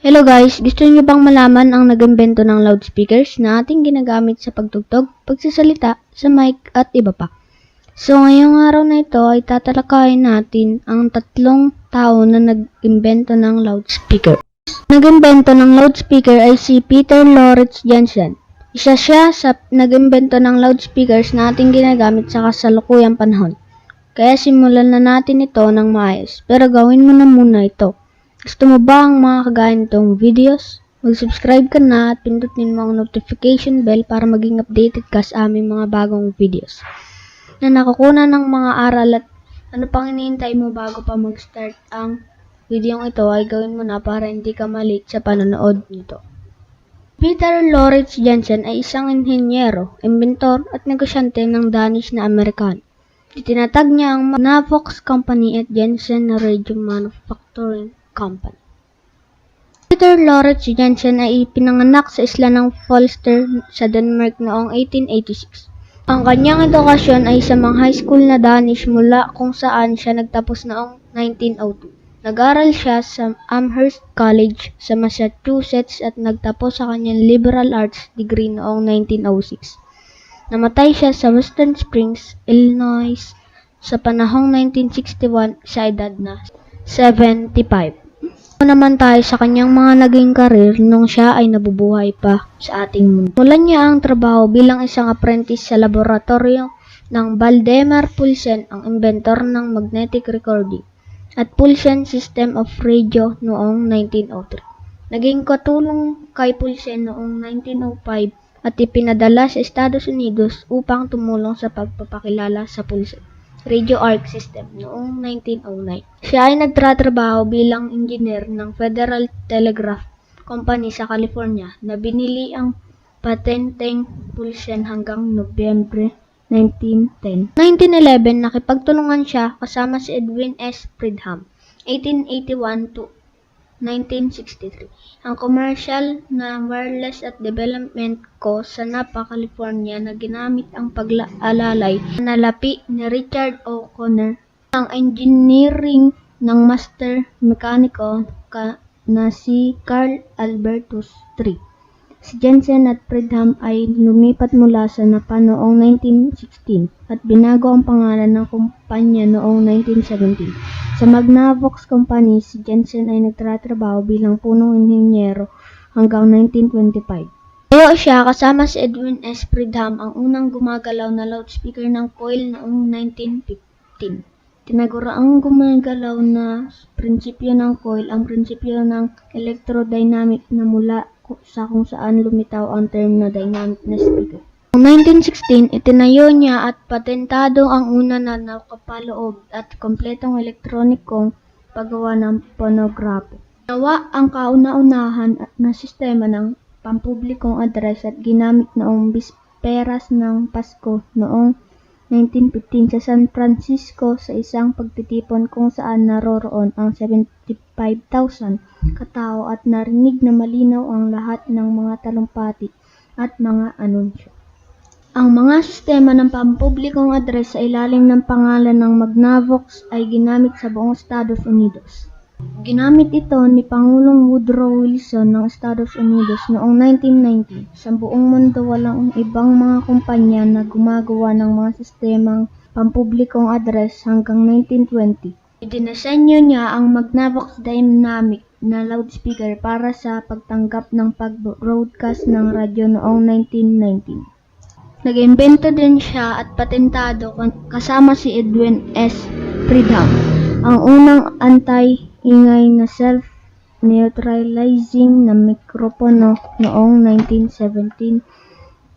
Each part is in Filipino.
Hello guys, gusto niyo bang malaman ang nag-imbento ng loudspeakers na ating ginagamit sa pagtugtog, pagsasalita, sa mic at iba pa? So ngayong araw na ito ay tatalakayin natin ang tatlong tao na nag-imbento ng loudspeaker. Nag-imbento ng loudspeaker ay si Peter Lawrence Jensen. Isa siya sa nag-imbento ng loudspeakers na ating ginagamit sa kasalukuyang panahon. Kaya simulan na natin ito ng maayos. Pero gawin mo na muna ito. Gusto mo ba ang mga kagaya nitong videos? Mag-subscribe ka na at pindutin mo ang notification bell para maging updated ka sa aming mga bagong videos. Na nakukuna ng mga aral at ano pang iniintay mo bago pa mag-start ang video ito ay gawin mo na para hindi ka malate sa panonood nito. Peter Lawrence Jensen ay isang inhenyero, inventor at negosyante ng Danish na Amerikano. Itinatag niya ang Navox Company at Jensen Radio Manufacturing Company. Peter Lawrence Jensen ay ipinanganak sa isla ng Falster sa Denmark noong 1886. Ang kanyang edukasyon ay sa mga high school na Danish mula kung saan siya nagtapos noong 1902. Nag-aral siya sa Amherst College sa Massachusetts at nagtapos sa kanyang liberal arts degree noong 1906. Namatay siya sa Western Springs, Illinois sa panahong 1961 sa edad na 75. Ito naman tayo sa kanyang mga naging karir nung siya ay nabubuhay pa sa ating mundo. Mulan niya ang trabaho bilang isang apprentice sa laboratorio ng Valdemar Poulsen, ang inventor ng magnetic recording at Poulsen System of Radio noong 1903. Naging katulong kay Poulsen noong 1905 at ipinadala sa Estados Unidos upang tumulong sa pagpapakilala sa Poulsen Radio Arc System noong 1909. Siya ay nagtratrabaho bilang engineer ng Federal Telegraph Company sa California na binili ang patenteng Poulsen hanggang Nobyembre 1910. 1911, nakipagtulungan siya kasama si Edwin S. Pridham, 1881 to 1963. Ang commercial na wireless at development ko sa Napa, California na ginamit ang pag-alalay na lapi ni Richard O'Connor, ang engineering ng master mekaniko ka na si Carl Albertus III. Si Jensen at Pridham ay lumipat mula sa Napa noong 1916 at binago ang pangalan ng kumpanya noong 1917. Sa Magnavox Company, si Jensen ay nagtatrabaho bilang punong inhenyero hanggang 1925. Tayo siya kasama si Edwin S. Pridham ang unang gumagalaw na loudspeaker ng coil noong 1915. Tinagura ang gumagalaw na prinsipyo ng coil ang prinsipyo ng electrodynamic na mula sa kung saan lumitaw ang term na dynamic na. Noong 1916, itinayo niya at patentado ang una na nakapaloob at kompletong elektronikong paggawa ng ponograph. Nawa ang kauna-unahan na sistema ng pampublikong address at ginamit noong bisperas ng Pasko noong 1915 sa San Francisco sa isang pagtitipon kung saan naroroon ang 75,000 katao at narinig na malinaw ang lahat ng mga talumpati at mga anunsyo. Ang mga sistema ng pampublikong address sa ilalim ng pangalan ng Magnavox ay ginamit sa buong Estados Unidos. Ginamit ito ni Pangulong Woodrow Wilson ng Estados Unidos noong 1990. Sa buong mundo walang ibang mga kumpanya na gumagawa ng mga sistemang pampublikong address hanggang 1920. Idinasenyo niya ang Magnavox Dynamic na loudspeaker para sa pagtanggap ng pag-broadcast ng radyo noong 1919. Nag-imbento din siya at patentado kasama si Edwin S. Pridham, ang unang anti-ingay na self-neutralizing na mikropono noong 1917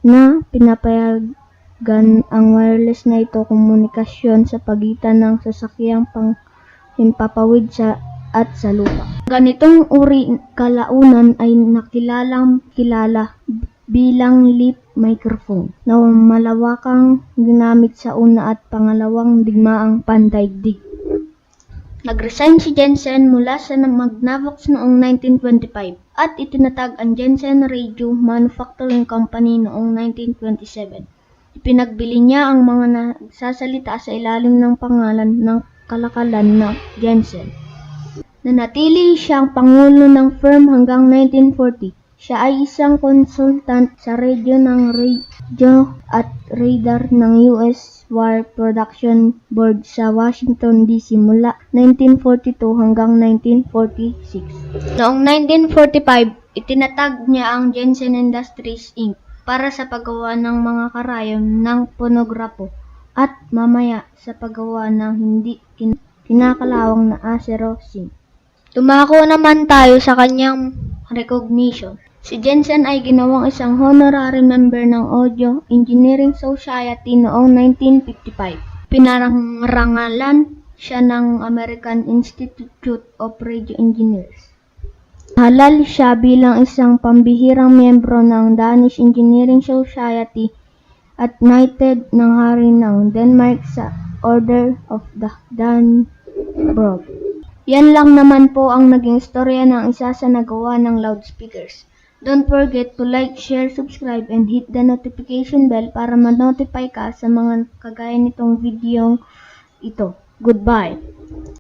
na pinapayagan ang wireless na ito komunikasyon sa pagitan ng sasakyang panghimpapawid sa at sa lupa. Ganitong uri kalaunan ay nakilalang kilala bilang lip microphone na malawakang ginamit sa una at pangalawang digmaang pandaigdig. Nag-resign si Jensen mula sa Magnavox noong 1925 at itinatag ang Jensen Radio Manufacturing Company noong 1927. Ipinagbili niya ang mga nagsasalita sa ilalim ng pangalan ng kalakalan na Jensen. Nanatili siyang pangulo ng firm hanggang 1940. Siya ay isang consultant sa radyo ng radyo at radar ng US War Production Board sa Washington DC mula 1942 hanggang 1946. Noong 1945, itinatag niya ang Jensen Industries Inc. para sa paggawa ng mga karayon ng ponograpo at mamaya sa paggawa ng hindi kin- kinakalawang na asero zinc. Tumako naman tayo sa kanyang recognition. Si Jensen ay ginawang isang honorary member ng Audio Engineering Society noong 1955. Pinarangalan siya ng American Institute of Radio Engineers. Halal siya bilang isang pambihirang miyembro ng Danish Engineering Society at knighted ng hari ng Denmark sa Order of the Dannebrog. Yan lang naman po ang naging istorya ng isa sa nagawa ng loudspeakers. Don't forget to like, share, subscribe, and hit the notification bell para ma-notify ka sa mga kagaya nitong video ito. Goodbye!